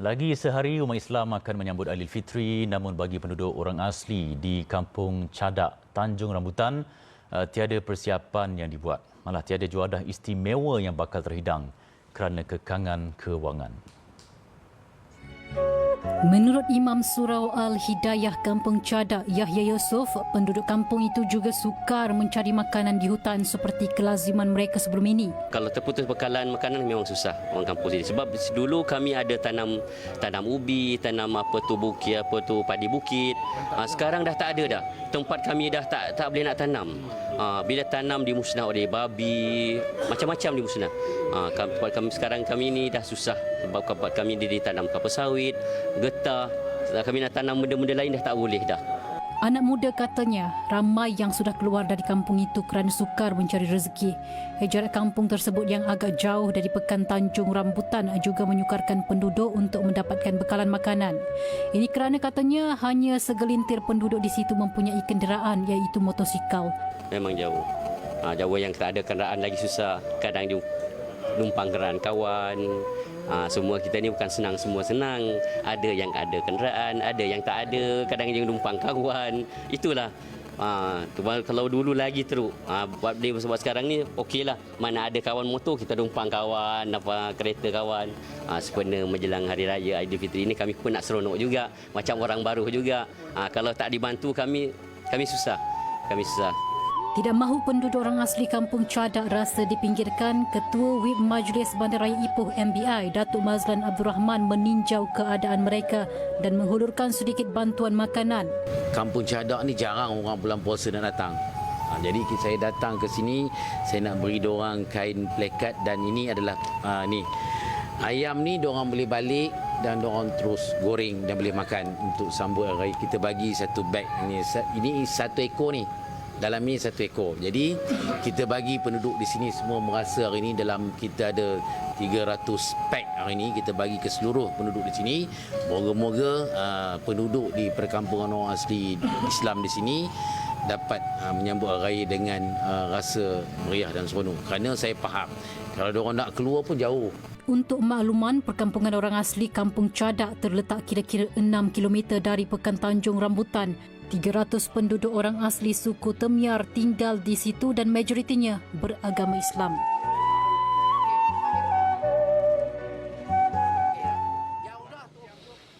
Lagi sehari umat Islam akan menyambut Aidilfitri namun bagi penduduk orang asli di Kampung Cadak, Tanjung Rambutan, uh, tiada persiapan yang dibuat. Malah tiada juadah istimewa yang bakal terhidang kerana kekangan kewangan. Menurut Imam Surau Al-Hidayah Kampung Cadak Yahya Yusof, penduduk kampung itu juga sukar mencari makanan di hutan seperti kelaziman mereka sebelum ini. Kalau terputus bekalan makanan memang susah orang kampung sini. Sebab dulu kami ada tanam tanam ubi, tanam apa tu bukit, apa tu padi bukit. Ha, sekarang dah tak ada dah. Tempat kami dah tak tak boleh nak tanam. Ha, bila tanam dimusnah oleh babi, macam-macam dimusnah. Ha, tempat kami sekarang kami ni dah susah sebab tempat kami ditanam kelapa sawit, getah. Kami nak tanam benda-benda lain dah tak boleh dah. Anak muda katanya ramai yang sudah keluar dari kampung itu kerana sukar mencari rezeki. Jarak kampung tersebut yang agak jauh dari pekan Tanjung Rambutan juga menyukarkan penduduk untuk mendapatkan bekalan makanan. Ini kerana katanya hanya segelintir penduduk di situ mempunyai kenderaan iaitu motosikal. Memang jauh. Ha, jauh yang tak ada kenderaan lagi susah. Kadang dia numpang kenderaan kawan. Ha, semua kita ni bukan senang semua senang. Ada yang ada kenderaan, ada yang tak ada. Kadang yang numpang kawan. Itulah. Ha, kalau dulu lagi teruk. Ha, buat dia sebab sekarang ni okeylah. Mana ada kawan motor kita numpang kawan, apa kereta kawan. Ha, sebenarnya menjelang hari raya Aidilfitri ini kami pun nak seronok juga. Macam orang baru juga. Ha, kalau tak dibantu kami kami susah. Kami susah. Tidak mahu penduduk orang asli kampung Cadak rasa dipinggirkan, Ketua Whip Majlis Bandaraya Ipoh MBI, Datuk Mazlan Abdul Rahman meninjau keadaan mereka dan menghulurkan sedikit bantuan makanan. Kampung Cadak ni jarang orang bulan puasa nak datang. Ha, jadi saya datang ke sini, saya nak beri orang kain plekat dan ini adalah ha, ni. Ayam ni orang boleh balik dan orang terus goreng dan boleh makan untuk sambut hari kita bagi satu beg ini ini satu ekor ni dalam ni satu ekor. Jadi kita bagi penduduk di sini semua merasa hari ini dalam kita ada 300 pack hari ini kita bagi ke seluruh penduduk di sini. Moga-moga uh, penduduk di perkampungan orang asli Islam di sini dapat uh, menyambut raya dengan uh, rasa meriah dan seronok. Kerana saya faham kalau orang nak keluar pun jauh. Untuk makluman, perkampungan orang asli Kampung Cadak terletak kira-kira 6 km dari Pekan Tanjung Rambutan 300 penduduk orang asli suku Temyar tinggal di situ dan majoritinya beragama Islam.